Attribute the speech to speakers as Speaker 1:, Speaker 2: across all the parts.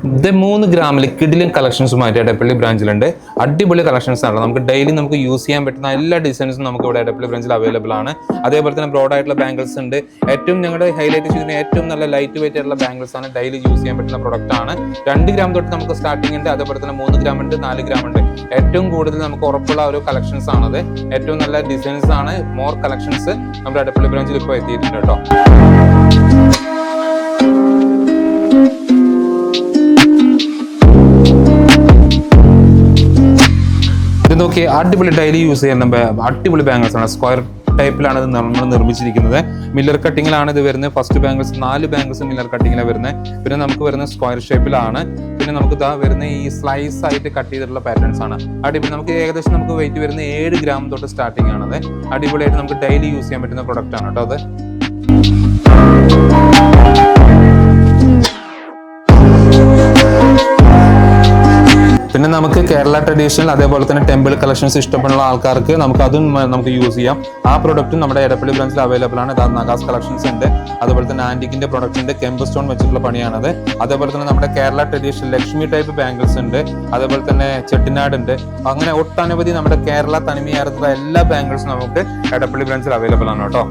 Speaker 1: ഇത് മൂന്ന് ഗ്രാമിൽ കിഡിലും കളക്ഷൻസുമായിട്ട് എടപ്പള്ളി ബ്രാഞ്ചിലുണ്ട് അടിപൊളി കളക്ഷൻസ് ആണ് നമുക്ക് ഡെയിലി നമുക്ക് യൂസ് ചെയ്യാൻ പറ്റുന്ന എല്ലാ ഡിസൈൻസും നമുക്ക് ഇവിടെ എടപ്പള്ളി ബ്രാഞ്ചിൽ അവൈലബിൾ ആണ്. അതേപോലെ തന്നെ ബ്രോഡ് ആയിട്ടുള്ള ബാംഗിൾസ് ഉണ്ട്. ഏറ്റവും ഞങ്ങളുടെ ഹൈലൈറ്റ് ചെയ്യുന്ന ഏറ്റവും നല്ല ലൈറ്റ് വെയിറ്റ് ആയിട്ടുള്ള ബാംഗിൾസ് ആണ് ഡെയിലി യൂസ് ചെയ്യാൻ പറ്റുന്ന പ്രൊഡക്റ്റ് ആണ്. രണ്ട് ഗ്രാം തൊട്ട് നമുക്ക് സ്റ്റാർട്ടിംഗ് ഉണ്ട്. അതേപോലെ തന്നെ മൂന്ന് ഗ്രാം ഉണ്ട് നാല് ഗ്രാം ഉണ്ട്. ഏറ്റവും കൂടുതൽ നമുക്ക് ഉറപ്പുള്ള ഒരു കളക്ഷൻസ് ആണത്. ഏറ്റവും നല്ല ഡിസൈൻസ് ആണ്. മോർ കളക്ഷൻസ് നമ്മുടെ എടപ്പള്ളി ബ്രാഞ്ചിൽ ഇപ്പോൾ എത്തിയിട്ടുണ്ട് കേട്ടോ നോക്കി അടിപൊളി ഡെയിലി യൂസ് ചെയ്യുന്ന അടിപൊളി ബാംഗിൾസ് ആണ്. സ്ക്വയർ ടൈപ്പിലാണ് ഇത് നമ്മൾ നിർമ്മിച്ചിരിക്കുന്നത്. മില്ലർ കട്ടിങ്ങിലാണ് ഇത് വരുന്നത്. ഫസ്റ്റ് ബാംഗിൾസ് നാല് ബാംഗിൾസ് മില്ലർ കട്ടിങ്ങിലാണ് വരുന്നത്. പിന്നെ നമുക്ക് വരുന്ന സ്ക്വയർ ഷേപ്പിലാണ് പിന്നെ നമുക്ക് ഇതാ വരുന്ന ഈ സ്ലൈസ് ആയിട്ട് കട്ട് ചെയ്തിട്ടുള്ള പാറ്റേൺസ് ആണ്. അടിപൊളി. നമുക്ക് ഏകദേശം നമുക്ക് വെയിറ്റ് വരുന്ന ഏഴ് ഗ്രാം തൊട്ട് സ്റ്റാർട്ടിംഗ് ആണത്. അടിപൊളിയായിട്ട് നമുക്ക് ഡെയിലി യൂസ് ചെയ്യാൻ പറ്റുന്ന പ്രൊഡക്റ്റ് ആണ് കേട്ടോ അത്. നമുക്ക് കേരള ട്രഡീഷണൽ അതേപോലെ തന്നെ ടെമ്പിൾ കളക്ഷൻസ് ഇഷ്ടപ്പെടുന്ന ആൾക്കാർക്ക് നമുക്ക് അതും നമുക്ക് യൂസ് ചെയ്യാം. ആ പ്രൊഡക്റ്റും നമ്മുടെ എടപ്പള്ളി ബ്രാഞ്ചിൽ അവൈലബിൾ ആണ്. നഗാസ് കളക്ഷൻസ് ഉണ്ട്. അതുപോലെ തന്നെ ആന്റിക്കിന്റെ പ്രൊഡക്റ്റ് ഉണ്ട്. കെമ്പ് സ്റ്റോൺ വെച്ചിട്ടുള്ള പണിയാണത്. അതേപോലെ തന്നെ നമ്മുടെ Kerala traditional Lakshmi type bangles ഉണ്ട്. അതേപോലെ തന്നെ ചെട്ടിനാട് ഉണ്ട്. അങ്ങനെ ഒട്ടനവധി നമ്മുടെ കേരള തനിമയാർത്തുള്ള എല്ലാ ബാംഗിൾസും നമുക്ക് എടപ്പള്ളി ബ്രാഞ്ചിൽ അവൈലബിൾ ആണ് കേട്ടോ.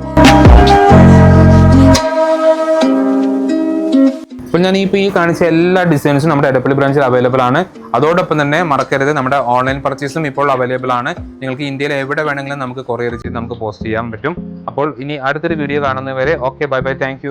Speaker 1: ഇപ്പോൾ ഞാൻ ഇപ്പോൾ ഈ കാണിച്ച എല്ലാ ഡിസൈൻസും നമ്മുടെ എടപ്പള്ളി ബ്രാഞ്ചിൽ അവൈലബിൾ ആണ്. അതോടൊപ്പം തന്നെ മറക്കരുത് നമ്മുടെ ഓൺലൈൻ പർച്ചേസും ഇപ്പോൾ അവൈലബിൾ ആണ്. നിങ്ങൾക്ക് ഇന്ത്യയിൽ എവിടെ വേണമെങ്കിലും നമുക്ക് കൊറിയർ ചെയ്ത് നമുക്ക് പോസ്റ്റ് ചെയ്യാൻ പറ്റും. അപ്പോൾ ഇനി അടുത്തൊരു വീഡിയോ കാണുന്നവരെ ഓക്കെ ബൈ ബൈ താങ്ക്